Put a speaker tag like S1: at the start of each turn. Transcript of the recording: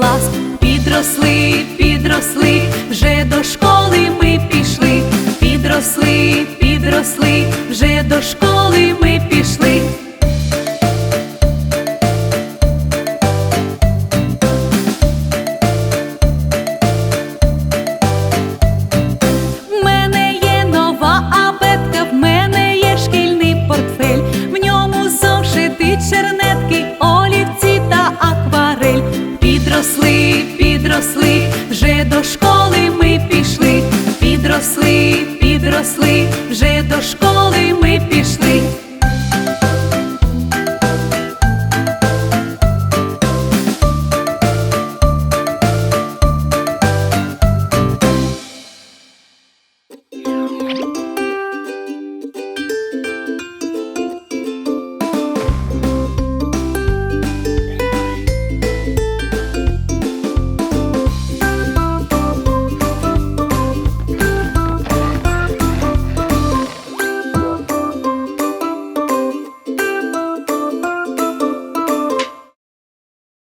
S1: клас, підросли, підросли, вже до школи ми пішли, підросли, підросли, вже до школи ми пішли. Підросли, вже до школи